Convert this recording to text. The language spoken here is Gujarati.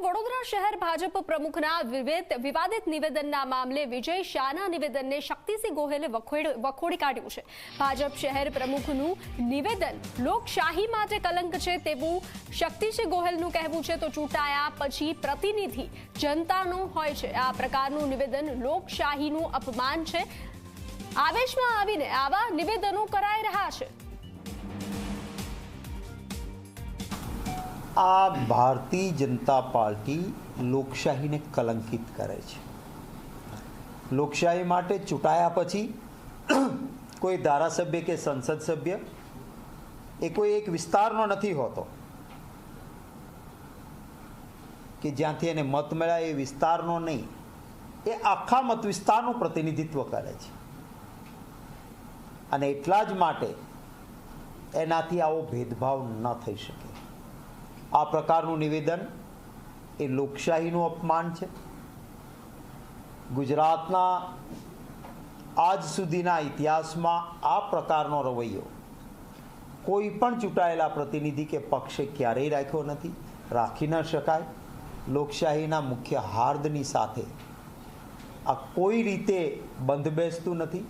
વડોદરા શહેર ભાજપ પ્રમુખના વિવાદિત નિવેદનના મામલે વિજય શાહના નિવેદનને શક્તિસિંહ ગોહેલે વખોડ- કાઢ્યું છે. ભાજપ શહેર પ્રમુખનું નિવેદન લોકશાહી માટે કલંક છે તેવું શક્તિસિંહ ગોહેલનું કહેવું છે. તો ચૂંટાયા પછી પ્રતિનિધિ જનતાનો હોય છે. આ પ્રકારનું નિવેદન લોકશાહીનું અપમાન છે. આવેશમાં આવીને આવા નિવેદનો કરાઈ રહ્યા છે. આ ભારતીય જનતા પાર્ટી લોકશાહીને કલંકિત કરે છે. લોકશાહી માટે ચૂંટાયા પછી કોઈ ધારાસભ્ય કે સંસદ સભ્ય એ કોઈ એક વિસ્તારનો નથી હોતો. કે જ્યાંથી એને મત મળ્યા એ વિસ્તારનો નહીં. એ આખા મત વિસ્તારનું પ્રતિનિધિત્વ કરે છે. અને એટલા જ માટે એનાથી આવો ભેદભાવ ન થઈ શકે. આ પ્રકારનું નિવેદન એ લોકશાહીનું અપમાન છે. ગુજરાતના આજ સુધીના ઇતિહાસમાં આ પ્રકારનો રવૈયો કોઈ પણ ચૂંટાયેલા પ્રતિનિધિ કે પક્ષે ક્યારેય રાખ્યો નથી. રાખી ન શકાય. લોકશાહીના મુખ્ય હાર્દની સાથે આ કોઈ રીતે બંધ બેસતું નથી.